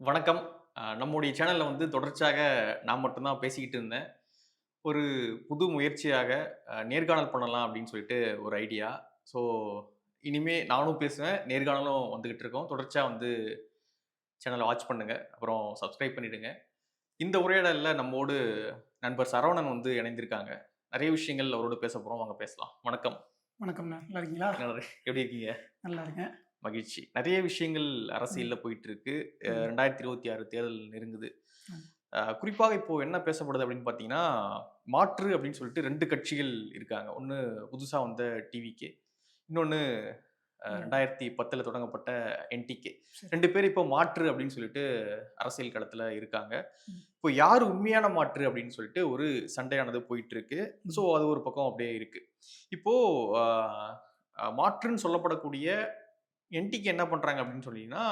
வணக்கம். நம்முடைய சேனலில் வந்து தொடர்ச்சியாக நான் மட்டும்தான் பேசிக்கிட்டு இருந்தேன். ஒரு புது முயற்சியாக நேர்காணல் பண்ணலாம் அப்படின்னு சொல்லிட்டு ஒரு ஐடியா. ஸோ இனிமே நானும் பேசுவேன் நேர்காணலும் வந்துக்கிட்டு இருக்கோம். தொடர்ச்சியாக வந்து சேனலை வாட்ச் பண்ணுங்க. அப்புறம் சப்ஸ்கிரைப் பண்ணிடுங்க. இந்த உரையாடலில் நம்மோடு நண்பர் சரவணன் வந்து இணைந்திருக்காங்க. நிறைய விஷயங்கள் அவரோடு பேச போகிறோம் வாங்க பேசலாம். வணக்கம். வணக்கம்ண்ணா. நல்லா இருக்கீங்களா? எப்படி இருக்கீங்க? நல்லா இருக்கேன். மகிழ்ச்சி நிறைய விஷயங்கள் அரசியலில் போயிட்டு இருக்கு. ரெண்டாயிரத்தி இருபத்தி ஆறு தேர்தல் நெருங்குது குறிப்பாக இப்போ என்ன பேசப்படுது அப்படின்னு பார்த்தீங்கன்னா மாற்று அப்படின்னு சொல்லிட்டு ரெண்டு கட்சிகள் இருக்காங்க ஒன்று புதுசாக வந்த டிவிகே இன்னொன்று. ரெண்டாயிரத்தி பத்தில் தொடங்கப்பட்ட என்டிகே. ரெண்டு பேர் இப்போ மாற்று அப்படின்னு சொல்லிட்டு அரசியல் களத்தில் இருக்காங்க. இப்போ யார் உண்மையான மாற்று அப்படின்னு சொல்லிட்டு ஒரு சண்டையானது போயிட்டு இருக்கு. ஸோ அது ஒரு பக்கம் அப்படியே இருக்கு இப்போ மாற்றுன்னு சொல்லப்படக்கூடிய என்டிக்கு என்ன பண்றாங்க அப்படின்னு சொன்னீங்கன்னா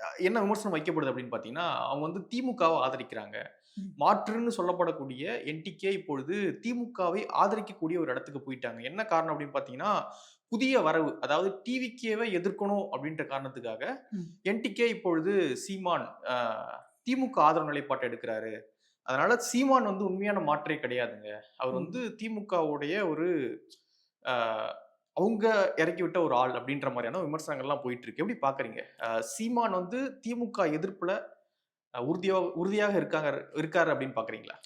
அஹ், என்ன விமர்சனம் வைக்கப்படுது அப்படின்னு பார்த்தீங்கன்னா அவங்க வந்து திமுகவை ஆதரிக்கிறாங்க. மாற்றுன்னு சொல்லப்படக்கூடிய என்டிகே இப்பொழுது திமுகவை ஆதரிக்கக்கூடிய ஒரு இடத்துக்கு போயிட்டாங்க என்ன காரணம் அப்படின்னு பார்த்தீங்கன்னா புதிய வரவு அதாவது டிவிகேவை எதிர்க்கணும் அப்படின்ற காரணத்துக்காக. என்டிகே இப்பொழுது சீமான் திமுக ஆதரவு நிலைப்பாட்டை எடுக்கிறாரு அதனால சீமான் வந்து உண்மையான மாற்றே கிடையாதுங்க அவர். வந்து திமுகவுடைய ஒரு அவங்க இறக்கி விட்ட ஒரு ஆள் அப்படின்ற மாதிரியான விமர்சனங்கள்லாம் போயிட்டு இருக்கு எப்படி பாக்குறீங்க சீமான் வந்து திமுக எதிர்ப்புல உறுதியாக உறுதியாக இருக்காங்க இருக்காரு அப்படின்னு பாக்குறீங்களா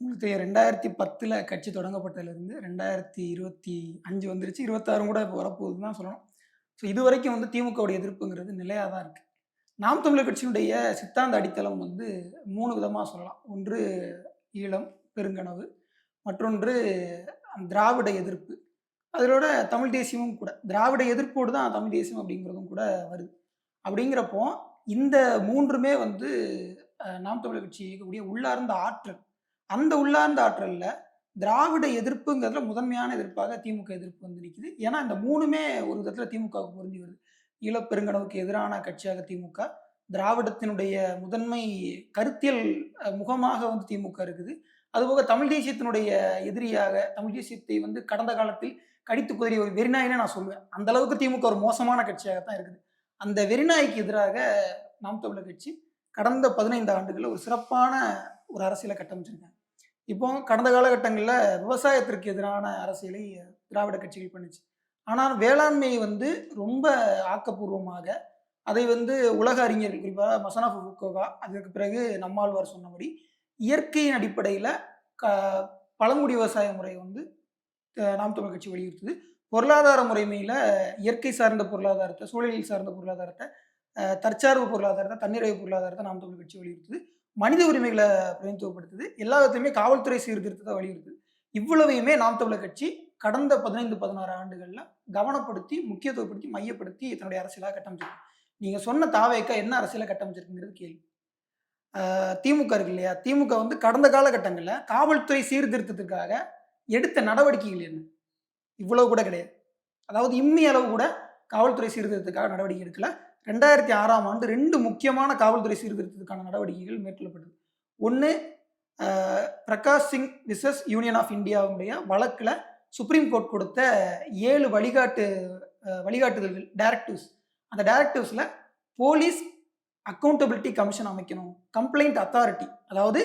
உங்களுக்கு ரெண்டாயிரத்தி பத்தில் கட்சி தொடங்கப்பட்டதுலேருந்து ரெண்டாயிரத்தி இருபத்தி அஞ்சு வந்துருச்சு. இருபத்தாறும் கூட இப்போ வரப்போகுதுன்னு தான் சொல்லணும். ஸோ இது வரைக்கும் வந்து திமுகவுடைய எதிர்ப்புங்கிறது நிலையாக தான் இருக்குது நாம் தமிழர் கட்சியினுடைய சித்தாந்த அடித்தளம் வந்து மூணு விதமாக சொல்லலாம். ஒன்று ஈழம் பெருங்கனவு. மற்றொன்று திராவிட எதிர்ப்பு. அதோட தமிழ் தேசியமும் கூட திராவிட எதிர்ப்போடு தான் தமிழ் தேசியம் அப்படிங்கிறதும் கூட வருது. அப்படிங்கிறப்போ இந்த மூன்றுமே வந்து நாம் தமிழர் கட்சி இயக்கக்கூடிய உள்ளார்ந்த ஆற்றல். அந்த உள்ளார்ந்த ஆற்றலில் திராவிட எதிர்ப்புங்கிறதுல முதன்மையான எதிர்ப்பாக திமுக எதிர்ப்பு வந்து நிற்குது ஏன்னா இந்த மூணுமே ஒரு விதத்தில் திமுகவுக்கு பொருந்தி வருது. ஈழப்பெருங்கனவுக்கு எதிரான கட்சியாக திமுக திராவிடத்தினுடைய முதன்மை கருத்தியல் முகமாக வந்து திமுக இருக்குது. அதுபோக தமிழ் தேசியத்தினுடைய எதிரியாக தமிழ் தேசியத்தை வந்து கடந்த காலத்தில் கடித்து குதிரை ஒரு வெறிநாயின்னு நான் சொல்லுவேன் அந்த அளவுக்கு திமுக ஒரு மோசமான கட்சியாகத்தான் இருக்குது. அந்த வெறிநாய்க்கு எதிராக நாம் தமிழர் கட்சி கடந்த பதினைந்து ஆண்டுகளில் ஒரு சிறப்பான ஒரு அரசியலை கட்டமைச்சிருக்காங்க. இப்போ கடந்த காலகட்டங்களில் விவசாயத்திற்கு எதிரான அரசியலை திராவிட கட்சிகள் பண்ணுச்சு. ஆனால் வேளாண்மையை வந்து ரொம்ப ஆக்கப்பூர்வமாக அதை வந்து உலக அறிஞர்கள் குறிப்பாக மசனா ஃபுக்கோகா அதற்கு பிறகு நம்மாழ்வார் சொன்னபடி இயற்கையின் அடிப்படையில் க பழங்குடி விவசாய முறை வந்து நாம் தமிழ் கட்சி வலியுறுத்துது. பொருளாதார முறைமையில் இயற்கை சார்ந்த பொருளாதாரத்தை சூழலியல் சார்ந்த பொருளாதாரத்தை தற்சார்பு பொருளாதாரத்தை தன்னிறைவு பொருளாதாரத்தை நாம் தமிழ் கட்சி வலியுறுத்துது. மனித உரிமைகளை பிரதிநிதித்துவப்படுத்துது. எல்லாத்தையுமே காவல்துறை சீர்திருத்தத்தை வலியுறுத்துது. இவ்வளவையுமே நாம் தமிழர் கட்சி கடந்த பதினைந்து பதினாறு ஆண்டுகளில் கவனப்படுத்தி முக்கியத்துவப்படுத்தி மையப்படுத்தி தன்னுடைய அரசியலாக கட்டமைச்சிருக்கு. நீங்கள் சொன்ன தாவேக்கா என்ன அரசியலாக கட்டமைச்சிருக்குங்கிறது கேள்வி. திமுக இருக்கு இல்லையா? திமுக வந்து கடந்த காலகட்டங்களில் காவல்துறை சீர்திருத்தத்துக்காக எடுத்த நடவடிக்கைகள் என்ன? இவ்வளவு கூட கிடையாது. அதாவது இம்மி அளவு கூட காவல்துறை சீர்திருத்தத்துக்காக நடவடிக்கை எடுக்கல. ரெண்டாயிரத்தி ஆறாம் ஆண்டு ரெண்டு முக்கியமான காவல்துறை சீர்திருத்தத்துக்கான நடவடிக்கைகள் மேற்கொள்ளப்பட்டது. ஒன்று Prakash Singh versus union of இந்தியாவுடைய வழக்கில் சுப்ரீம் கோர்ட் கொடுத்த ஏழு வழிகாட்டு வழிகாட்டுதல்கள் டைரக்டிவ்ஸ் அந்த டைரக்டிவ்ஸில் போலீஸ் அக்கௌண்டபிலிட்டி கமிஷன் அமைக்கணும். Complaint authority. அதாவது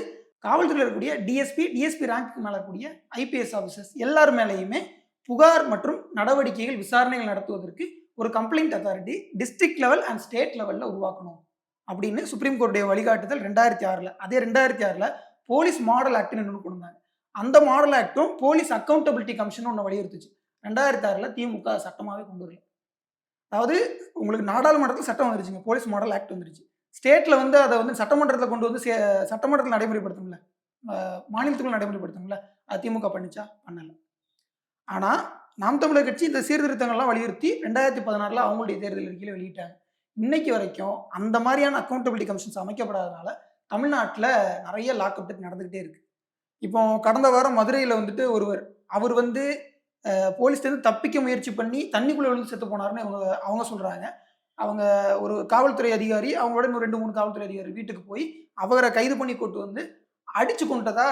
காவல்துறையில் இருக்கக்கூடிய டிஎஸ்பி டிஎஸ்பி ரேங்க்கு மேலே இருக்கக்கூடிய ஐபிஎஸ் ஆஃபீஸர்ஸ் எல்லார் மேலேயுமே புகார் மற்றும் நடவடிக்கைகள் விசாரணைகள் நடத்துவதற்கு ஒரு complaint authority district level and state லெவலில் உருவாக்கணும். அப்படின்னு சுப்ரீம் கோர்ட்டுடைய வழிகாட்டுதல் ரெண்டாயிரத்தி ஆறில். அதே ரெண்டாயிரத்தி ஆறில் போலீஸ் மாடல் ஆக்ட்னு ஒன்று கொண்டு வந்தாங்க அந்த மாடல் ஆக்டும் போலீஸ் அக்கௌண்டபிலிட்டி கமிஷன் ஒன்று வலியுறுத்துச்சு. ரெண்டாயிரத்தி ஆறில் திமுக சட்டமாகவே கொண்டு வரல. அதாவது உங்களுக்கு நாடாளுமன்றத்தில் சட்டம் வந்துருச்சுங்க. போலீஸ் மாடல் ஆக்ட் வந்துருச்சு. ஸ்டேட்டில் வந்து அதை வந்து சட்டமன்றத்தில் கொண்டு வந்து சே- சட்டமன்றத்தில் நடைமுறைப்படுத்தணும்ல மாநிலத்துக்குள்ள நடைமுறைப்படுத்தணும்ல அது திமுக பண்ணிச்சா? பண்ணலை. ஆனால் நாம் தமிழர் கட்சி இந்த சீர்திருத்தங்கள்லாம் வலியுறுத்தி ரெண்டாயிரத்தி பதினாறில் அவங்களுடைய தேர்தல் அறிக்கையில் வெளியிட்டாங்க. இன்னைக்கு வரைக்கும் அந்த மாதிரியான அக்கௌண்டபிலிட்டி கமிஷன்ஸ் அமைக்கப்படாதனால தமிழ்நாட்டில் நிறைய லாக்அப் நடந்துக்கிட்டே இருக்கு. இப்போ கடந்த வாரம் மதுரையில் வந்துட்டு ஒருவர் அவர் வந்து போலீஸ்லேருந்து தப்பிக்க முயற்சி பண்ணி தண்ணிக்குள்ளே விழுந்து செத்து போனாருன்னு அவங்க அவங்க சொல்கிறாங்க அவங்க ஒரு காவல்துறை அதிகாரி அவங்களோட இன்னும் ரெண்டு மூணு காவல்துறை அதிகாரி வீட்டுக்கு போய் அவரை கைது பண்ணி கொண்டு வந்து அடிச்சு கொண்டதா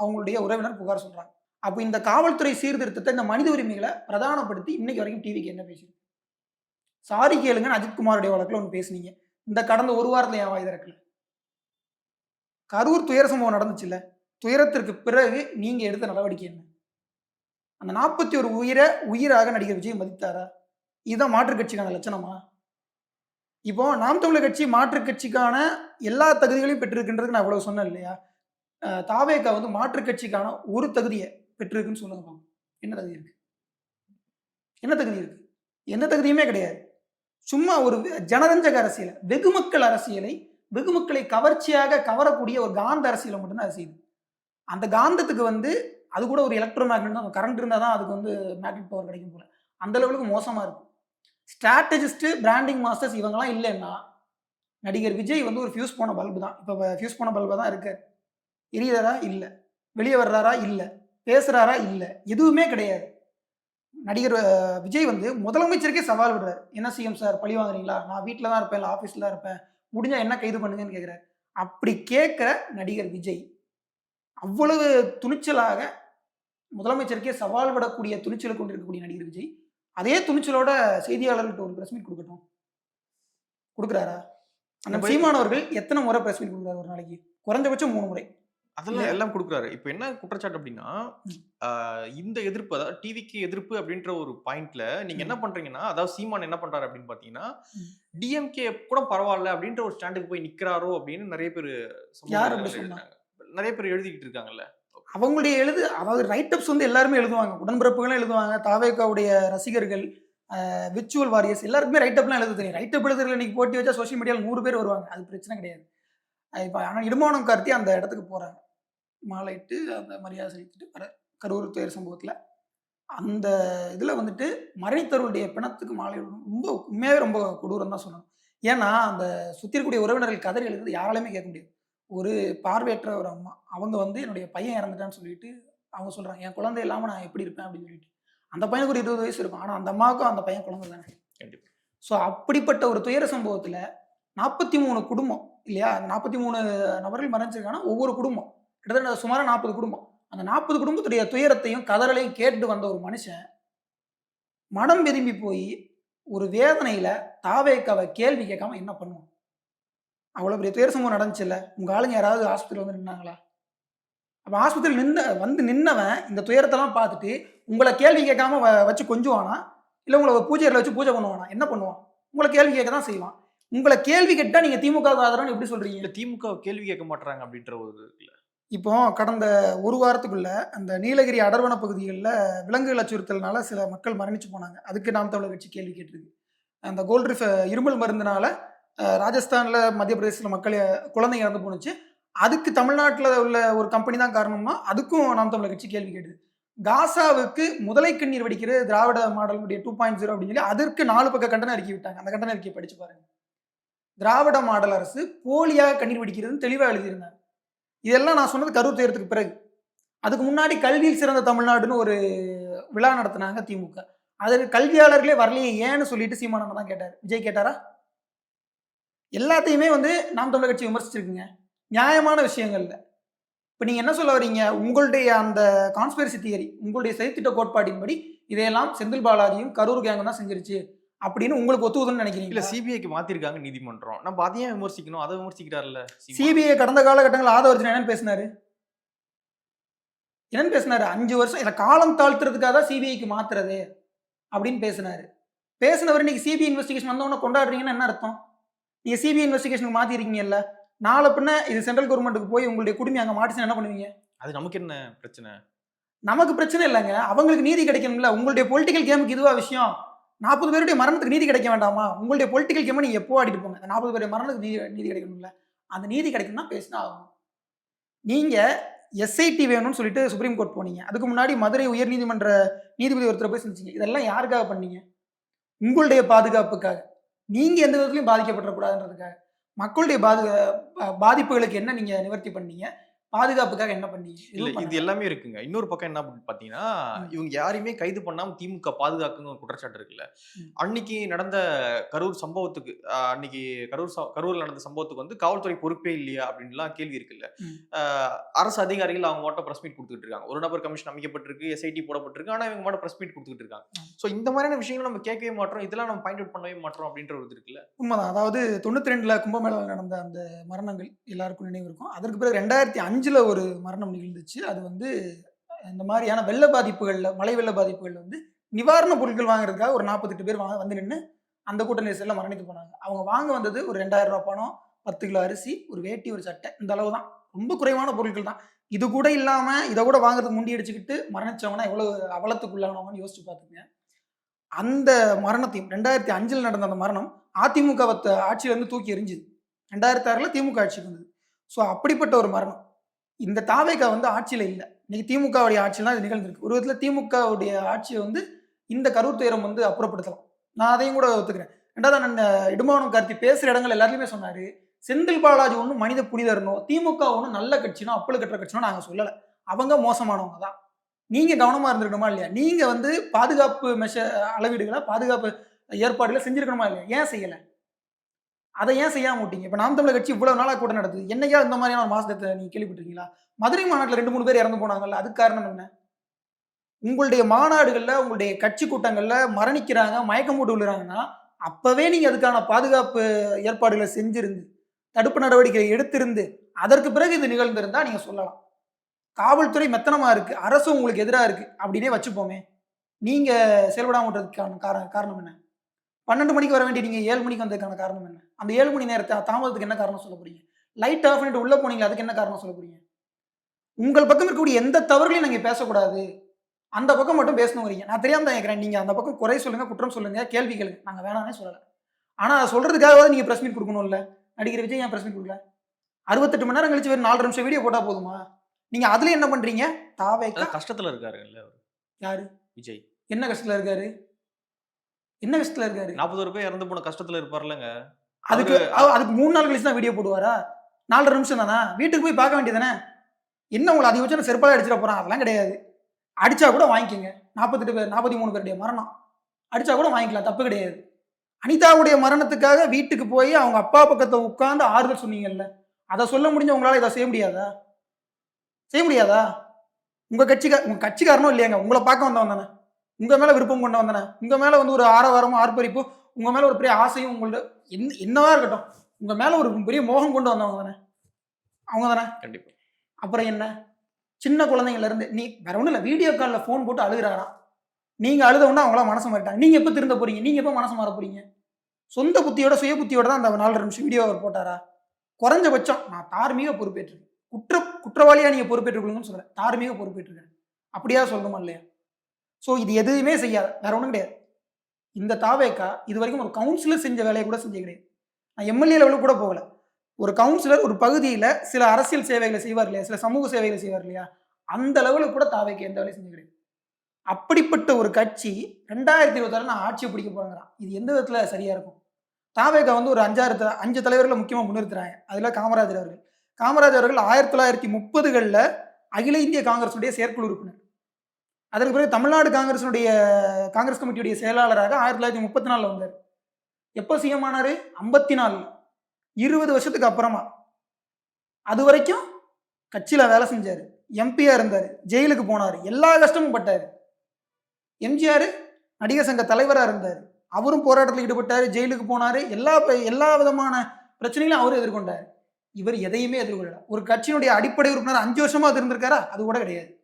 அவங்களுடைய உறவினர் புகார் சொல்றாங்க. அப்போ இந்த காவல்துறை சீர்திருத்தத்தை இந்த மனித உரிமைகளை பிரதானப்படுத்தி இன்னைக்கு வரைக்கும் டிவிக்கு என்ன பேசுது சாரி கேளுங்கன்னு அஜித்குமாருடைய வழக்கில் ஒன்று பேசுனீங்க. இந்த கடந்த ஒரு வாரத்தில் என் வாய் திறக்கல. கரூர் துயர சம்பவம் நடந்துச்சுல்ல? துயரத்திற்கு பிறகு நீங்கள் எடுத்த நடவடிக்கை என்ன? அந்த நாற்பத்தி ஒரு உயிரை உயிராக நடிகர் விஜய் மதித்தாரா? இதுதான் மாற்றுக் கட்சிக்கான லட்சணமா? இப்போ நாம் தமிழர் கட்சி மாற்றுக் கட்சிக்கான எல்லா தகுதிகளையும் பெற்றிருக்கின்றது நான் இவ்வளவு சொன்னேன் இல்லையா? தாவேக்கா வந்து மாற்றுக் கட்சிக்கான ஒரு தகுதியை பெற்றிருக்குன்னு சொல்லுங்க பாப்போம். என்ன தகுதி இருக்கு? என்ன தகுதி இருக்கு? எந்த தகுதியுமே கிடையாது. சும்மா ஒரு ஜனரஞ்சக அரசியலை வெகுமக்கள் அரசியலை வெகுமக்களை கவர்ச்சியாக கவரக்கூடிய ஒரு காந்த அரசியலை மட்டும்தான் அது செய்யுது. அந்த காந்தத்துக்கு வந்து அது கூட ஒரு எலக்ட்ரோ மேக்னெட் தான் கரண்ட் இருந்தால் தான் அதுக்கு வந்து மேக்னெட் பவர் கிடைக்கும் போல. அந்த லெவலுக்கு மோசமாக இருக்கும் ஸ்ட்ராட்டஜிஸ்ட்டு பிராண்டிங் மாஸ்டர்ஸ் இவங்கெல்லாம் இல்லைன்னா நடிகர் விஜய் வந்து ஒரு ஃபியூஸ் போன பல்பு தான். இப்போ ஃபியூஸ் போன பல்பு தான் இருக்கார். எரியுறாரா இல்லை. வெளியே வர்றாரா இல்லை. பேசுகிறாரா இல்லை. எதுவுமே கிடையாது. நடிகர் விஜய் வந்து முதலமைச்சருக்கே சவால் விடுறாரு. என்ன சிஎம் சார் பழி வாங்குறீங்களா? நான் வீட்டில் தான் இருப்பேன் இல்லை ஆஃபீஸில் தான் இருப்பேன். முடிஞ்சால் என்ன கைது பண்ணுங்கன்னு கேட்குறாரு அப்படி கேட்குற நடிகர் விஜய் அவ்வளவு துணிச்சலாக முதலமைச்சருக்கே சவால் விடக்கூடிய துணிச்சலை கொண்டிருக்கக்கூடிய நடிகர் விஜய் அதே துணிச்சலோட செய்தியாளர்கள்ட்ட ஒரு பிரஸ் மீட் கொடுக்கட்டும். கொடுக்குறாரா? அந்த இந்த சீமான் அவர்கள் எத்தனை முறை பிரஸ் மீட் கொடுக்குறாரு ஒரு நாளைக்கு? குறைஞ்சபட்சம் மூணு முறை. அதெல்லாம் எல்லாம் கொடுக்குறாரு. இப்போ என்ன குற்றச்சாட்டு அப்படின்னா இந்த எதிர்ப்பு அதாவது டிவிக்கு எதிர்ப்பு அப்படின்ற ஒரு பாயிண்ட்ல நீங்க என்ன பண்றீங்கன்னா அதாவது சீமான் என்ன பண்றாரு அப்படின்னு பாத்தீங்கன்னா. டிஎம்கே கூட பரவாயில்ல அப்படின்ற ஒரு ஸ்டாண்டுக்கு போய் நிக்கிறாரோ அப்படின்னு நிறைய பேர்? நிறைய பேர் எழுதிக்கிட்டு இருக்காங்கல்ல. அவங்களுடைய எழுது அதாவது ரைட்டப்ஸ் வந்து எல்லாருமே எழுதுவாங்க. உடன்பிறப்புகளும் எழுதுவாங்க. தாவேக்காவுடைய ரசிகர்கள் விர்ச்சுவல் வாரியர்ஸ் எல்லாருக்குமே ரைட்டப்லாம் எழுத தெரியும். ரைட்டப் எழுதுறதுல இன்னைக்கு போட்டி வச்சா சோஷியல் மீடியாவில் நூறு பேர் வருவாங்க. அது பிரச்சனை கிடையாது. இப்போ ஆனால் இடுமானம் கார்த்தி அந்த இடத்துக்கு போகிறாங்க மாலையிட்டு அந்த மரியாதை செலுத்திட்டு வர கரூர் துயர் சம்பவத்தில். அந்த இதில் வந்துட்டு மறைத்தவருடைய பிணத்துக்கு மாலை ரொம்ப உண்மையாகவே ரொம்ப கொடூரம் தான் சொல்லணும். ஏன்னா அந்த சுற்றி இருக்கக்கூடிய உறவினர்கள் கதறி எழுதுறது யாராலையுமே கேட்க முடியாது. ஒரு பார்வையற்ற ஒரு அம்மா. அவங்க வந்து என்னுடைய பையன் இறந்துட்டான்னு சொல்லிட்டு அவங்க சொல்றாங்க என் குழந்தை இல்லாமல் நான் எப்படி இருப்பேன்? அப்படின்னு சொல்லிட்டு. அந்த பையனுக்கு ஒரு இருபது வயசு இருக்கும். ஆனால் அந்த அம்மாவுக்கும் அந்த பையன் குழந்தை தானே. ஸோ அப்படிப்பட்ட ஒரு துயர சம்பவத்தில் நாற்பத்தி மூணு குடும்பம் இல்லையா? நாற்பத்தி மூணு நபர்கள் மறைஞ்சிருக்காங்கன்னா ஒவ்வொரு குடும்பம் கிட்டத்தட்ட சுமார் நாற்பது குடும்பம். அந்த நாற்பது குடும்பத்துடைய துயரத்தையும் கதறலையும் கேட்டு வந்த ஒரு மனுஷன் மனம் விரும்பி போய் ஒரு வேதனையில தாவேக்காவை கேள்வி கேட்காம என்ன பண்ணுவான்? அவ்வளோ பெரிய துயர சம்பவம் நடந்துச்சுல்ல? உங்க ஆளுங்க யாராவது ஆஸ்பத்திரியில் வந்து நின்னாங்களா? அப்போ ஆஸ்பத்திரியில் நின்ன வந்து நின்னவன் இந்த துயரத்தெல்லாம் பார்த்துட்டு உங்களை கேள்வி கேட்காம வ- வச்சு கொஞ்சுவானா? இல்லை உங்களை பூஜையில் வச்சு பூஜை பண்ணுவானா? என்ன பண்ணுவான்? உங்களை கேள்வி கேட்க தான் செய்வான். உங்களை கேள்வி கேட்டால் நீங்கள் திமுக ஆதரவுன்னு எப்படி சொல்றீங்க? இல்ல திமுக கேள்வி கேட்க மாட்டாங்க அப்படின்ற ஒரு இல்ல. இப்போ கடந்த ஒரு வாரத்துக்குள்ள அந்த நீலகிரி அடர்வன பகுதிகளில் விலங்குகள் அச்சுறுத்தல்னால சில மக்கள் மரணிச்சு போனாங்க. அதுக்கு நாம் தமிழர் கட்சி கேள்வி கேட்டிருக்கு. அந்த கோல்ட் ரிஃப் இருமல் மருந்துனால ராஜஸ்தானில் மத்திய பிரதேசத்தில் மக்கள் குழந்தைங்க இறந்து போணுச்சு. அதுக்கு தமிழ்நாட்டில் உள்ள ஒரு கம்பெனி தான் காரணம்னா அதுக்கும் நாம் தமிழர் கட்சி கேள்வி கேட்டுது. காசாவுக்கு முதலை கண்ணீர் வடிக்கிற திராவிட மாடலுடைய டூ பாயிண்ட் ஜீரோ அப்படின்னு சொல்லி அதற்கு நாலு பக்க கண்டன அறிக்கை விட்டாங்க. அந்த கண்டன அறிக்கையை படிச்சு பாருங்க. திராவிட மாடல் அரசு போலியாக கண்ணீர் வடிக்கிறதுன்னு தெளிவாக எழுதியிருந்தாங்க. இதெல்லாம் நான் சொன்னது கரூர் தேர்தலுக்கு பிறகு. அதுக்கு முன்னாடி கல்வியில் சிறந்த தமிழ்நாடுன்னு ஒரு விழா நடத்தினாங்க திமுக அதற்கு கல்வியாளர்களே வரலையே ஏன்னு சொல்லிட்டு சீமானந்தன் தான் கேட்டார். விஜய் கேட்டாரா? எல்லாத்தையுமே வந்து நாம் தமிழர் கட்சி விமர்சிச்சிருக்குங்க. நியாயமான விஷயங்கள்ல. இப்போ நீங்கள் என்ன சொல்ல வரீங்க உங்களுடைய அந்த கான்ஸ்பிரசி தியரி உங்களுடைய சதித்திட்ட கோட்பாட்டின்படி இதையெல்லாம் செந்தில் பாலாஜியும் கரூர் கேங்கும் தான் செஞ்சிருச்சு அப்படின்னு உங்களுக்கு ஒத்துவதுன்னு இல்ல நினைக்கிறீங்க சிபிஐக்கு மாத்திருக்காங்க நீதிமன்றம். நம்ம அதையும் விமர்சிக்கணும். அதை விமர்சிக்கிறாருல்ல சீமான். சிபிஐ கடந்த காலகட்டங்களில் ஆதவர்ஜன் என்னன்னு பேசினாரு. என்னன்னு பேசினாரு? அஞ்சு வருஷம் இதை காலம் தாழ்த்துறதுக்காக தான் சிபிஐக்கு மாத்துறது அப்படின்னு பேசினாரு. பேசினவர் இன்னைக்கு சிபிஐ இன்வெஸ்டிகேஷன் வந்தவொடனே கொண்டாடுறீங்கன்னு என்ன அர்த்தம்? நீங்க சிபிஐ இன்வெஸ்டிகேஷனுக்கு மாத்திருக்கீங்கல்ல நாளை பின்ன இது சென்ட்ரல் கவர்மெண்ட்டுக்கு போய் உங்களுடைய குடும்பம் அங்கே மாட்டுச்சுன்னா என்ன பண்ணுவீங்க? அது நமக்கு என்ன பிரச்சனை? நமக்கு பிரச்சனை இல்லைங்க. அவங்களுக்கு நீதி கிடைக்கணும்ல. உங்களுடைய பொலிட்டிக்கல் கேமுக்கு இதுவா விஷயம். நாற்பது பேருடைய மரணத்துக்கு நீதி கிடைக்க வேண்டாமா? உங்களுடைய பொலிட்டிக்கல் கேமை நீங்க எப்போ ஆடிட்டு போங்க? அந்த நாற்பது பேருடைய மரணத்துக்கு நீதி நீதி கிடைக்கணும்ல. அந்த நீதி கிடைக்கணும்னா பேசினா ஆகும் நீங்க எஸ்ஐடி வேணும்னு சொல்லிட்டு சுப்ரீம் கோர்ட் போனீங்க. அதுக்கு முன்னாடி மதுரை உயர்நீதிமன்ற நீதிபதி ஒருத்தரை போய் செஞ்சீங்க இதெல்லாம் யாருக்காக பண்ணீங்க? உங்களுடைய பாதுகாப்புக்காக. நீங்கள் எந்த விதத்துலையும் பாதிக்கப்படக்கூடாதுன்றதுக்காக மக்களுடைய பாது பாதிப்புகளுக்கு என்ன நீங்கள் நிவர்த்தி பண்ணீங்க? பாதுகாப்புக்காக என்ன பண்ணீங்க இல்ல இது. எல்லாமே இருக்குங்க. இன்னொரு பக்கம் என்ன பாத்தீங்கன்னா. இவங்க யாரையுமே கைது பண்ணாம திமுக பாதுகாக்குன்னு ஒரு குற்றச்சாட்டு இருக்குல்ல. அன்னைக்கு நடந்த கரூர் சம்பவத்துக்கு அன்னைக்கு கரூர் கரூர்ல நடந்த சம்பவத்துக்கு வந்து காவல்துறை பொறுப்பே இல்லையா அப்படின்லாம் கேள்வி இருக்குல்ல. அரசு அதிகாரிகள் அவங்க மட்டும் பிரஸ் மீட் கொடுத்துட்டு இருக்காங்க. ஒரு நபர் கமிஷன் அமைக்கப்பட்டிருக்கு எஸ்ஐடி போடப்பட்டிருக்கு ஆனா இவங்க மட்டும் பிரஸ் மீட் கொடுத்துட்டு இருக்காங்க. சோ இந்த மாதிரியான விஷயங்கள் நம்ம கேட்கவே மாட்டோம். இதெல்லாம் நம்ம பாயிண்ட் அவுட் பண்ணவே மாட்டோம் அப்படின்ற ஒரு இது இருக்குல்ல. உண்மைதான். அதாவது தொண்ணூத்தி ரெண்டுல கும்பமேளாவில் நடந்த அந்த மரணங்கள் எல்லாருக்கும் நினைவு இருக்கும். அதற்கு பிறகு ரெண்டாயிரத்தி அஞ்சில் ஒரு மரணம் நிகழ்ந்துச்சு. அது வந்து இந்த மாதிரியான வெள்ள பாதிப்புகளில் மழை வெள்ள பாதிப்புகளில் வந்து நிவாரண பொருட்கள் வாங்குறதுக்காக ஒரு நாற்பத்தெட்டு பேர் வாங்க வந்து நின்று அந்த கூட்ட நெரிசலில் மரணித்து போனாங்க. அவங்க வாங்க வந்தது ஒரு ரெண்டாயிரம் ரூபாய் பணம் பத்து கிலோ அரிசி ஒரு வேட்டி ஒரு சட்டை இந்த அளவு தான். ரொம்ப குறைவான பொருட்கள் தான். இது கூட இல்லாமல் இதை கூட வாங்குறதுக்கு முண்டி அடிச்சுக்கிட்டு மரணிச்சவங்கன்னா எவ்வளவு அவலத்துக்குள்ளானவங்கன்னு யோசிச்சு பார்த்துங்க அந்த மரணத்தையும் ரெண்டாயிரத்தி அஞ்சில் நடந்த அந்த மரணம் அதிமுக ஆட்சியிலேருந்து தூக்கி எரிஞ்சுது ரெண்டாயிரத்தி ஆறில் திமுக ஆட்சிக்கு வந்தது. ஸோ அப்படிப்பட்ட ஒரு மரணம். இந்த தாவேகா வந்து ஆட்சியில் இல்லை. இன்னைக்கு திமுகவுடைய ஆட்சியெல்லாம் இது நிகழ்ந்திருக்கு. ஒரு விதத்தில் திமுகவுடைய ஆட்சியை வந்து இந்த கரூர் துயரம் வந்து அப்புறப்படுத்தலாம். நான் அதையும் கூட ஒத்துக்கிறேன். ரெண்டாவது நான் இடுமானம் கார்த்தி பேசுகிற இடங்கள் எல்லாத்தையுமே சொன்னார் செந்தில் பாலாஜி ஒன்றும் மனித புனிதர்னோ திமுக ஒன்றும் நல்ல கட்சினோ அப்பளு கட்டுற கட்சினோ நாங்கள் சொல்லலை. அவங்க மோசமானவங்க தான். நீங்கள் கவனமாக இருந்திருக்கணுமா இல்லையா? நீங்கள் வந்து பாதுகாப்பு மெஷ அளவீடுகளை பாதுகாப்பு ஏற்பாடுகளை செஞ்சுருக்கணுமா இல்லையா? ஏன் செய்யலை? அதை ஏன் செய்யாம விட்டீங்க? இப்போ நாம் தமிழர் கட்சி இவ்வளவு நாளாக கூட நடக்குது என்னையா இந்த மாதிரியான ஒரு மாசத்தை நீங்க கேள்விப்பட்டிருக்கீங்களா? மதுரை மாநாட்டில் ரெண்டு மூணு பேர் இறந்து போனாங்கல்ல அதுக்கு காரணம் என்ன? உங்களுடைய மாநாடுகளில் உங்களுடைய கட்சி கூட்டங்களில் மரணிக்கிறாங்க மயக்கம் போட்டு விழுறாங்கன்னா அப்பவே நீங்க அதுக்கான பாதுகாப்பு ஏற்பாடுகளை செஞ்சிருந்து தடுப்பு நடவடிக்கை எடுத்திருந்து அதற்கு பிறகு இது நிகழ்ந்திருந்தா நீங்க சொல்லலாம். காவல்துறை மெத்தனமா இருக்கு அரசு உங்களுக்கு எதிராக இருக்கு அப்படின்னே வச்சுப்போமே. நீங்க செயல்படாம விட்டதுக்கான காரணம் காரணம் என்ன? பன்னெண்டு மணிக்கு வர வேண்டிய நீங்க ஏழு மணிக்கு வந்ததுக்கான காரணம் என்ன? அந்த ஏழு மணி நேரத்தை தாமதத்துக்கு என்ன காரணம் சொல்ல போறீங்க? லைட் ஆஃப் பண்ணிட்டு உள்ள போனீங்க அதுக்கு என்ன காரணம் சொல்ல போறீங்க? உங்கள் பக்கம் இருக்கக்கூடிய எந்த தவறுகளையும் நீங்க பேசக்கூடாது. அந்த பக்கம் மட்டும் பேசணுங்கிறீங்க. நான் தெரியாம தான் கேட்குறேன் நீங்க அந்த பக்கம் குறை சொல்லுங்க குற்றம் சொல்லுங்க கேள்வி கேளுங்க. நாங்க வேணாமே சொல்லலை. ஆனா அதை சொல்றதுக்காகவாவது நீங்க பிரஸ் மீட் கொடுக்கணும்ல? நடிகர் விஜய் ஏன் பிரஸ் மீட் கொடுக்கல? அறுபத்தெட்டு மணி நேரம் கழிச்சு வெறும் நாலு நிமிஷம் வீடியோ போட்டா போதுமா? நீங்க அதுல என்ன பண்றீங்க? தாவேக்கா? அதான் கஷ்டத்துல இருக்காருல்ல அவர். யாரு? விஜய். என்ன கஷ்டத்துல இருக்காரு? என்ன கஷ்டத்துல இருக்காரு? நாற்பது பேர் இறந்து போன கஷ்டத்துல இருப்பார்லங்க. அதுக்கு அதுக்கு மூணு நாள் கழிச்சு தான் வீடியோ போடுவாரா? நாலரை நிமிஷம் தானே? வீட்டுக்கு போய் பார்க்க வேண்டியதானே என்ன உங்களை அதிகபட்சம் நான் செருப்பால அடிச்சிட போறான்? அதெல்லாம் கிடையாது. அடிச்சா கூட வாங்கிக்கோங்க. நாற்பத்தெட்டு பேர் நாற்பத்தி மூணு பேருடைய மரணம். அடிச்சா கூட வாங்கிக்கலாம். தப்பு கிடையாது. அனிதாவுடைய மரணத்துக்காக வீட்டுக்கு போய் அவங்க அப்பா பக்கத்தை உட்கார்ந்து ஆறுதல் சொன்னீங்கல்ல? அதை சொல்ல முடிஞ்ச உங்களால இதை செய்ய முடியாதா? செய்ய முடியாதா? உங்க கட்சிக்கார உங்க கட்சிக்காரனும் இல்லையாங்க? உங்களை பார்க்க வந்தவன் தானே? உங்க மேல விருப்பம் கொண்டு வந்தானே உங்க மேல வந்து ஒரு ஆரவாரமும் ஆர்ப்பரிப்பு உங்க மேல ஒரு பெரிய ஆசையும் உங்களோட என்ன என்னவா இருக்கட்டும் உங்க மேல ஒரு பெரிய மோகம் கொண்டு வந்தவங்க தானே. அவங்க தானே. கண்டிப்பா. அப்புறம் என்ன? சின்ன குழந்தைங்கள்ல இருந்து நீ வேற ஒண்ணும் இல்ல வீடியோ கால்ல ஃபோன் போட்டு அழுகுறாராம் நீங்க அழுத உடனே அவங்கள மனசு மாறிட்டாங்க நீங்க எப்ப திருந்த போறீங்க? நீங்க எப்ப மனசு மாற போறீங்க? சொந்த புத்தியோட சுய புத்தியோட தான் அந்த நாலரை நிமிஷம் வீடியோ அவர் போட்டாரா? குறைஞ்சபட்சம் நான் தார்மீக பொறுப்பேற்றிருக்கேன். குற்ற குற்றவாளியா நீங்க பொறுப்பேற்றுக்கணும்னு சொல்றேன் தார்மீக பொறுப்பேற்றிருக்கேன். அப்படியா சொல்லணுமா இல்லையா? ஸோ இது எதுவுமே செய்யாது. வேற ஒன்றும் கிடையாது. இந்த தாவேக்கா இது வரைக்கும் ஒரு கவுன்சிலர் செஞ்ச வேலையை கூட செஞ்ச கிடையாது நான் எம்எல்ஏ லெவலுக்கு கூட போகல. ஒரு கவுன்சிலர் ஒரு பகுதியில் சில அரசியல் சேவைகளை செய்வார் இல்லையா? சில சமூக சேவைகளை செய்வார் இல்லையா? அந்த லெவலுக்கு கூட தாவேக்கு எந்த வேலையும் செஞ்ச கிடையாது அப்படிப்பட்ட ஒரு கட்சி ரெண்டாயிரத்தி இருபத்தாறு நான் ஆட்சியை பிடிக்க போறேங்கிறான். இது எந்த விதத்தில் சரியா இருக்கும்? தாவேகா வந்து ஒரு அஞ்சாறு அஞ்சு தலைவர்களை முக்கியமாக முன்னிறுத்துறாங்க. அதில் காமராஜர் அவர்கள். காமராஜர் அவர்கள் ஆயிரத்தி தொள்ளாயிரத்தி முப்பதுகளில் அகில இந்திய காங்கிரஸுடைய செயற்குழு உறுப்பினர். அதற்கு பிறகு தமிழ்நாடு காங்கிரஸினுடைய காங்கிரஸ் கமிட்டியுடைய செயலாளராக ஆயிரத்தி தொள்ளாயிரத்தி முப்பத்தி நாலில் வந்தார். எப்போ சிஎம் ஐம்பத்தி நாலில். இருபது வருஷத்துக்கு அப்புறமா. அது வரைக்கும் கட்சியில் வேலை செஞ்சார். எம்பியாக இருந்தார். ஜெயிலுக்கு போனார். எல்லா கஷ்டமும் பட்டார். எம்ஜிஆர் நடிகர் சங்க தலைவராக இருந்தார். அவரும் போராட்டத்தில் ஈடுபட்டார். ஜெயிலுக்கு போனார். எல்லா எல்லா விதமான பிரச்சனைகளையும் அவரும் எதிர்கொண்டார். இவர் எதையுமே எதிர்கொள்ளல. ஒரு கட்சியினுடைய அடிப்படை உறுப்பினர் அஞ்சு வருஷமா அது இருந்திருக்காரா? அது கூட கிடையாது.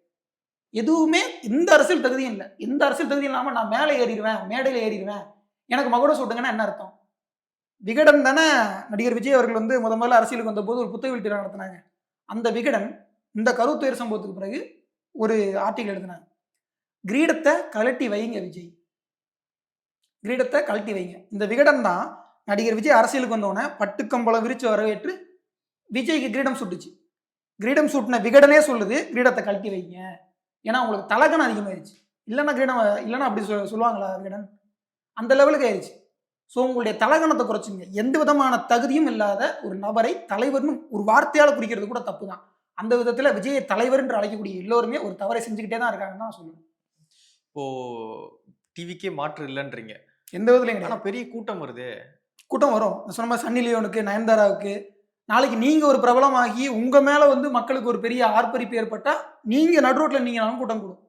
எதுவுமே இந்த அரசியல் தகுதியும் இல்லை. இந்த அரசியல் தகுதி இல்லாமல் நான் மேலே ஏறிடுவேன் மேடையில் ஏறிடுவேன். எனக்கு மகுடம் சூட்டுங்கன்னா என்ன அர்த்தம்? விகடன் தானே? நடிகர் விஜய் அவர்கள் வந்து முத முதல்ல அரசியலுக்கு வந்தபோது ஒரு புத்தக வெளியீடு நடத்தினாங்க. அந்த விகடன் இந்த கருத்துயர் சம்பவத்துக்கு பிறகு ஒரு ஆர்டிகல் எழுதினாங்க. கிரீடத்தை கழட்டி வைங்க விஜய். கிரீடத்தை கழட்டி வைங்க. இந்த விகடன் தான் நடிகர் விஜய் அரசியலுக்கு வந்தோடனே பட்டுக்கம்பளம் விரிச்சு வரவேற்று விஜய்க்கு கிரீடம் சுட்டுச்சு. கிரீடம் சூட்டின விகடனே சொல்லுது கிரீடத்தை கழட்டி வைங்க. ஏன்னா உங்களுக்கு தலகணம் அதிகமாயிருச்சு. இல்லைன்னா கிரீடம் இல்லைன்னா அப்படி சொல் சொல்லுவாங்களா விகடன்? அந்த லெவலுக்கு ஆயிடுச்சு ஸோ உங்களுடைய தலகணத்தை குறைச்சிங்க. எந்த விதமான தகுதியும் இல்லாத ஒரு நபரை தலைவர்னு ஒரு வார்த்தையால் குறிக்கிறது கூட தப்பு தான் அந்த விதத்துல விஜயை தலைவர் என்று அழைக்கக்கூடிய எல்லோருமே ஒரு தவறை செஞ்சுக்கிட்டே தான் இருக்காங்கன்னு நான் சொல்லுவேன். இப்போ டிவிக்கே மாற்று இல்லைன்றீங்க. எந்த விதத்துலையும் ஆனா கிடையாது பெரிய கூட்டம் வருது. கூட்டம் வரும். சொன்ன மாதிரி சன்னி லியோனுக்கு நயன்தாராவுக்கு நாளைக்கு நீங்க ஒரு பிரபலமாகி உங்க மேல வந்து மக்களுக்கு ஒரு பெரிய ஆர்ப்பரிப்பு ஏற்பட்டா நீங்க நடுரோட்ல நீங்கனாலும் கூட்டம் கூடும்.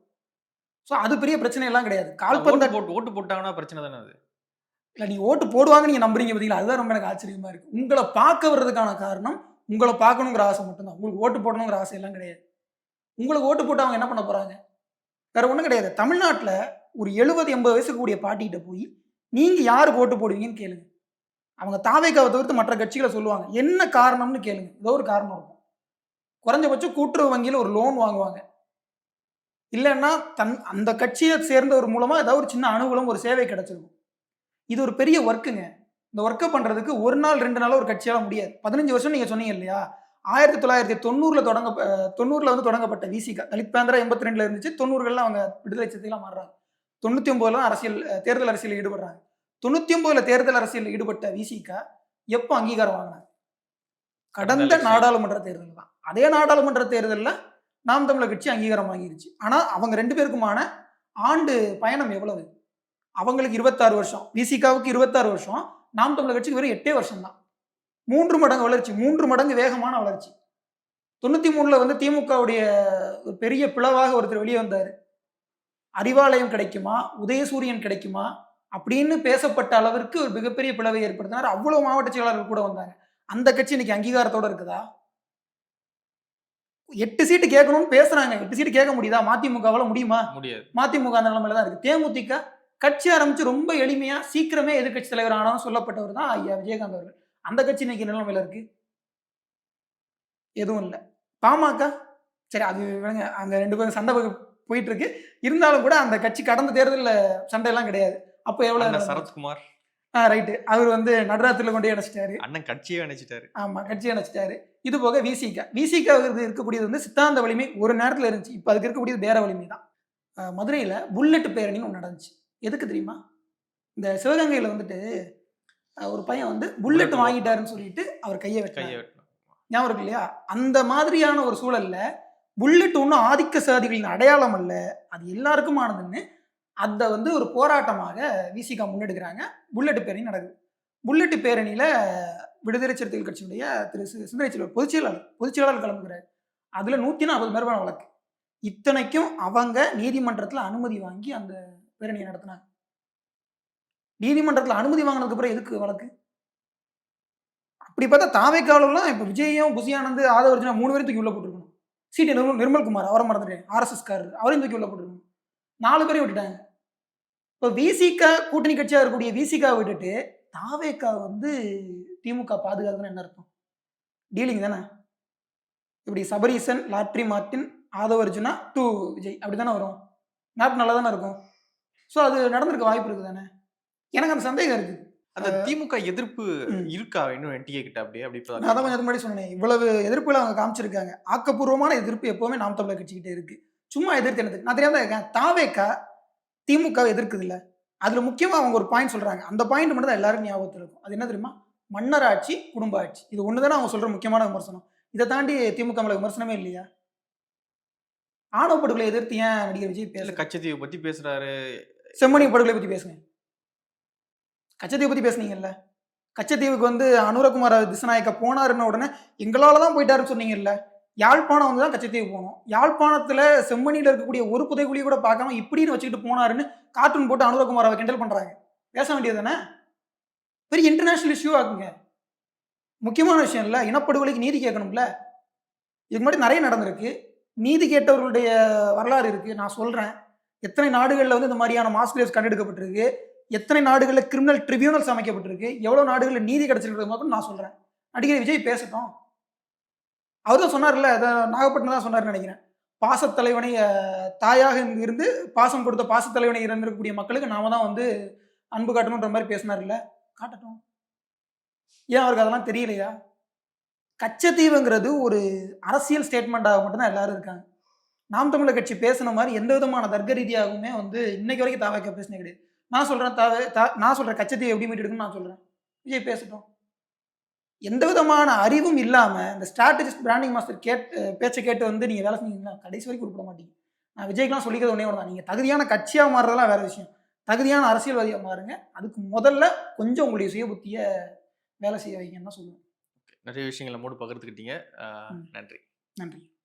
ஸோ அது பெரிய பிரச்சனை எல்லாம் கிடையாது கால்பந்த ஓட்டு போட்டு ஓட்டு போட்டாங்கன்னா பிரச்சனை தானே அது? இல்லை நீங்க ஓட்டு போடுவாங்க நீங்க நம்புறீங்க பார்த்தீங்களா அதுதான் ரொம்ப எனக்கு ஆச்சரியமா இருக்கு. உங்களை பார்க்க வர்றதுக்கான காரணம் உங்களை பார்க்கணுங்கிற ஆசை மட்டும்தான். உங்களுக்கு ஓட்டு போடணுங்கிற ஆசை எல்லாம் கிடையாது. உங்களுக்கு ஓட்டு போட்டு அவங்க என்ன பண்ண போறாங்க? வேற ஒன்றும் கிடையாது. தமிழ்நாட்டில் ஒரு எழுபது எண்பது வயசுக்கு கூடிய பாட்டிகிட்ட போய் நீங்க யாருக்கு ஓட்டு போடுவீங்கன்னு கேளுங்க. அவங்க தாவேக்காவை தவிர்த்து மற்ற கட்சிகளை சொல்லுவாங்க. என்ன காரணம்னு கேளுங்க. ஏதோ ஒரு காரணம் இருக்கும். குறைஞ்சபட்சம் கூட்டுறவு வங்கியில் ஒரு லோன் வாங்குவாங்க. இல்லைன்னா தன் அந்த கட்சியை சேர்ந்தவர் மூலமாக ஏதாவது ஒரு சின்ன அனுகூலம் ஒரு சேவை கிடைச்சிருக்கும். இது ஒரு பெரிய ஒர்க்குங்க இந்த ஒர்க்கை பண்ணுறதுக்கு ஒரு நாள் ரெண்டு நாள் ஒரு கட்சியால் முடியாது. பதினஞ்சு வருஷம் நீங்கள் சொன்னீங்க இல்லையா? ஆயிரத்தி தொள்ளாயிரத்தி தொண்ணூறில் தொடங்க தொண்ணூறில் வந்து தொடங்கப்பட்ட விசிகா தலித் பேந்திரா எண்பத்தி ரெண்டில் இருந்துச்சு. தொண்ணூறுகளில் அவங்க விடுதலை சக்தியெல்லாம் மாறுறாங்க. தொண்ணூற்றி ஒன்பதுல அரசியல் தேர்தல் அரசியல் ஈடுபடுறாங்க. தொண்ணூத்தி ஒன்பதுல தேர்தல் அரசியல் ஈடுபட்ட விசிகா எப்போ அங்கீகாரம் வாங்கினாங்க கடந்த. நாடாளுமன்ற தேர்தல் தான். அதே நாடாளுமன்ற தேர்தலில் நாம் தமிழர் கட்சி அங்கீகாரம் வாங்கிருச்சு. ஆனா அவங்க ரெண்டு பேருக்குமான ஆண்டு பயணம் எவ்வளவு? அவங்களுக்கு இருபத்தாறு வருஷம். விசிகாவுக்கு இருபத்தாறு வருஷம். நாம் தமிழர் கட்சிக்கு வெறும் எட்டே வருஷம் தான். மூன்று மடங்கு வளர்ச்சி. மூன்று மடங்கு வேகமான வளர்ச்சி. தொண்ணூத்தி மூணுல வந்து திமுகவுடைய ஒரு பெரிய பிளவாக ஒருத்தர் வெளியே வந்தார். அறிவாலயம் கிடைக்குமா? உதயசூரியன் கிடைக்குமா? அப்படின்னு பேசப்பட்ட அளவிற்கு ஒரு மிகப்பெரிய பிளவை ஏற்படுத்தினார். அவ்வளவு மாவட்ட செயலாளர்கள் கூட வந்தாங்க. அந்த கட்சி இன்னைக்கு அங்கீகாரத்தோட இருக்குதா? எட்டு சீட்டு கேட்கணும்னு பேசுறாங்க. எட்டு சீட்டு கேட்க முடியுதா? மதிமுகவால முடியுமா? முடியாது. மதிமுக அந்த நிலைமையில தான் இருக்கு. தேமுதிக கட்சி ஆரம்பிச்சு ரொம்ப எளிமையா சீக்கிரமே எதிர்க்கட்சி தலைவர் ஆனாலும் சொல்லப்பட்டவர் தான் ஐயா விஜயகாந்த் அவர்கள். அந்த கட்சி இன்னைக்கு நிலைமையில இருக்கு? எதுவும் இல்லை. பாமக? சரி அது விடுங்க அங்க ரெண்டு பேரும் சண்டை போய்- போயிட்டு இருக்கு. இருந்தாலும் கூட அந்த கட்சி கடந்த தேர்தலில் சண்டையெல்லாம் கிடையாது. அப்போ எவ்வளவு சரத்குமார். ரைட்டு அவர் வந்து நடராத்திரில கொண்டு அடைச்சிட்டாரு. அண்ணன் கட்சியே நினைச்சிட்டாரு ஆமா கட்சி அணைச்சிட்டாரு. இது போக விசிக விசிக இருக்கக்கூடியது வந்து சித்தாந்த வலிமை ஒரு நேரத்துல இருந்துச்சு. இப்போ அதுக்கு இருக்கக்கூடியது வேற வலிமை தான். மதுரையில புல்லட் பேரணின்னு ஒன்று நடந்துச்சு. எதுக்கு தெரியுமா? இந்த சிவகங்கையில வந்துட்டு ஒரு பையன் வந்து புல்லட் வாங்கிட்டாருன்னு சொல்லிட்டு அவர் கையை கையை வெட்டணும் ஞாபகம் இருக்கு இல்லையா? அந்த மாதிரியான ஒரு சூழல்ல புல்லட் ஒன்றும் ஆதிக்க சாதிகளின் அடையாளம் அல்ல. அது எல்லாருக்குமானதுன்னு அதை வந்து ஒரு போராட்டமாக விசிகா முன்னெடுக்கிறாங்க. புல்லட் பேரணி நடக்குது. புல்லட் பேரணியில விடுதலை சிறுத்தைகள் கட்சியுடைய திரு சி- செல்வர் பொதுச் செயலாளர் பொதுச் செயலாளர் கலந்துக்கிறார். அதுல நூத்தி நாற்பது மேற்பான வழக்கு. இத்தனைக்கும் அவங்க நீதிமன்றத்தில் அனுமதி வாங்கி அந்த பேரணியை நடத்தினாங்க. நீதிமன்றத்தில் அனுமதி வாங்கினதுக்கு அப்புறம் எதுக்கு வழக்கு? அப்படி பார்த்தா தாவைக்காலெல்லாம் இப்போ விஜயும் புசியானந்து ஆதவர்ஜனா மூணு பேரும் தூக்கி உள்ள போட்டுருக்கணும். சிடி நிர்மல் நிர்மல்குமார் அவரை மறந்துட்டேன். ஆர்எஸ்எஸ் காரர் அவரையும் தூக்கி உள்ள போட்டுருக்கணும். நாலு பேரையும் விட்டுட்டாங்க. இப்போ விசிகா கூட்டணி கட்சியாக இருக்கக்கூடிய விசிகா விட்டுட்டு தாவேக்கா வந்து திமுக பாதுகாக்குன்னு என்ன அர்த்தம்? டீலிங் தானே? இப்படி Sabareesan lottery Martin Aadhav Arjuna to Vijay அப்படி தானே வரும்? மேப் நல்லா தானே இருக்கும்? ஸோ அது நடந்திருக்க வாய்ப்பு இருக்குது தானே எனக்கு அந்த சந்தேகம் இருக்குது அந்த திமுக எதிர்ப்பு. இருக்கா இன்னும் என்டிஏ கிட்ட அப்படியே? அப்படி நான் தான் கொஞ்சம் முன்னாடி சொன்னேன். இவ்வளவு எதிர்ப்புகளை அவங்க காமிச்சிருக்காங்க. ஆக்கப்பூர்வமான எதிர்ப்பு எப்பவுமே நாம் தமிழர் கட்சிக்கிட்டே இருக்கு. சும்மா எதிர்த்து எனக்கு நான் தெரியாம இருக்கேன் தாவேக்கா திமுக எதிர்க்குது இல்ல அதுல முக்கியமா அவங்க ஒரு பாயிண்ட் சொல்றாங்க. அந்த பாயிண்ட் மட்டும் தான் எல்லாருக்கும் ஞாபகத்தில் இருக்கும். அது என்ன தெரியுமா? மன்னர் ஆட்சி குடும்ப ஆட்சி. இது ஒண்ணுதானே அவங்க சொல்ற முக்கியமான விமர்சனம். இதை தாண்டி திமுக மேல விமர்சனமே இல்லையா? ஆணவ படுகொலை எதிர்த்து ஏன் நடிகர் விஜய் பேசல? கச்சத்தீவை பத்தி பேசுறாரு. செம்மணி படுகொலை பத்தி பேசுங்க. கச்சத்தீவை பத்தி பேசுனீங்கல்ல? கச்சத்தீவுக்கு வந்து அனுரகுமார் திசநாயக்க போனாருன்ன உடனே எங்களால தான் போயிட்டாருன்னு சொன்னீங்கல்ல? யாழ்ப்பாணம் வந்து தான் கச்சத்தீவு போனோம். யாழ்ப்பாணத்தில் செம்மணியில் இருக்கக்கூடிய ஒரு புதைக்குழி கூட பார்க்காம இப்படின்னு வச்சுக்கிட்டு போனாருன்னு கார்ட்டூன் போட்டு அனுரகுமாரை கிண்டல் பண்ணுறாங்க பேச வேண்டியது தானே பெரிய இன்டர்நேஷ்னல் இஷ்யூ ஆகுங்க முக்கியமான விஷயம் இல்லை இனப்படுகொலைக்கு நீதி கேட்கணும்ல. இதுக்கு முன்னாடி நிறைய நடந்திருக்கு. நீதி கேட்டவர்களுடைய வரலாறு இருக்குது நான் சொல்கிறேன் எத்தனை நாடுகளில் வந்து இந்த மாதிரியான மாஸ் கிரேவ்ஸ் கண்டெடுக்கப்பட்டிருக்கு? எத்தனை நாடுகளில் கிரிமினல் ட்ரிபியூனல்ஸ் அமைக்கப்பட்டிருக்கு? எவ்வளோ நாடுகளில் நீதி கிடைச்சிருக்கிறது மட்டும் நான் சொல்கிறேன் நடிகர் விஜய் பேசட்டும். அவர் தான் சொன்னார்ல அதை நாகப்பட்டினம் தான் சொன்னார்னு நினைக்கிறேன். பாசத்தலைவனை தாயாக இருந்து பாசம் கொடுத்த பாசத்தலைவனை இறந்திருக்கக்கூடிய மக்களுக்கு நாம தான் வந்து அன்பு காட்டணுன்ற மாதிரி பேசினார்ல. காட்டட்டும். ஏன் அவருக்கு அதெல்லாம் தெரியலையா? கச்சத்தீவுங்கிறது ஒரு அரசியல் ஸ்டேட்மெண்ட்டாக மட்டும்தான் எல்லாரும் இருக்காங்க. நாம் தமிழர் கட்சி பேசின மாதிரி எந்த விதமான தர்க்க ரீதியாகவுமே வந்து இன்னைக்கு வரைக்கும் தாவாக்க பேசினே கிடையாது. நான் சொல்கிறேன் தாவே தா நான் சொல்கிறேன் கச்சத்தீவு எப்படி மீட்டு எடுக்கணும்னு நான் சொல்கிறேன் விஜய் பேசட்டும். எந்த விதமான அறிவும் இல்லாமல் இந்த ஸ்ட்ராட்டஜிஸ்ட் பிராண்டிங் மாஸ்டர் கேட் பேச்சை கேட்டு வந்து நீங்கள் வேலை செஞ்சீங்கன்னா கடைசி வரைக்கும் உருப்பட மாட்டீங்க. நான் விஜய்க்குலாம் சொல்லிக்கிறது ஒன்றே ஒன்று தான் நீங்கள் தகுதியான கட்சியாக மாறுறதெல்லாம் வேற விஷயம். தகுதியான அரசியல்வாதியாக மாறுங்க. அதுக்கு முதல்ல கொஞ்சம் உங்களுடைய சுய புத்தியை வேலை செய்ய வைங்கன்னு தான் சொல்லுவேன். நிறைய விஷயங்கள் நம்மோடு பகிர்ந்துக்கிட்டீங்க. நன்றி. நன்றி.